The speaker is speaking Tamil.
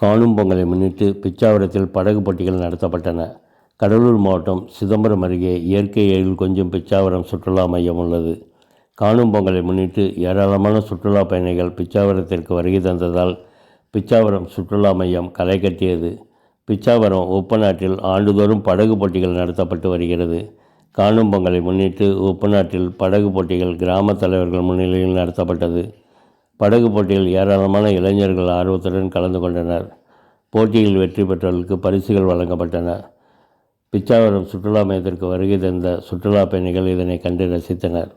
காணும் பொங்கலை முன்னிட்டு பிச்சாவரத்தில் படகு போட்டிகள் நடத்தப்பட்டன. கடலூர் மாவட்டம் சிதம்பரம் அருகே இயற்கை எழில் கொஞ்சம் பிச்சாவரம் சுற்றுலா மையம் உள்ளது. காணும் பொங்கலை முன்னிட்டு ஏராளமான சுற்றுலா பயணிகள் பிச்சாவரத்திற்கு வருகை தந்ததால் பிச்சாவரம் சுற்றுலா மையம் களை கட்டியது. பிச்சாவரம் உப்பநாட்டில் ஆண்டுதோறும் படகு போட்டிகள் நடத்தப்பட்டு வருகிறது. காணும் பொங்கலை முன்னிட்டு உப்பநாட்டில் படகு போட்டிகள் கிராம தலைவர்கள் முன்னிலையில் நடத்தப்பட்டது. படகு போட்டியில் ஏராளமான இளைஞர்கள் ஆர்வத்துடன் கலந்து கொண்டனர். போட்டியில் வெற்றி பெற்றவர்களுக்கு பரிசுகள் வழங்கப்பட்டன. பிச்சாவரம் சுற்றுலா மையத்திற்கு வருகை தந்த சுற்றுலா பயணிகள் இதனை கண்டு ரசித்தனர்.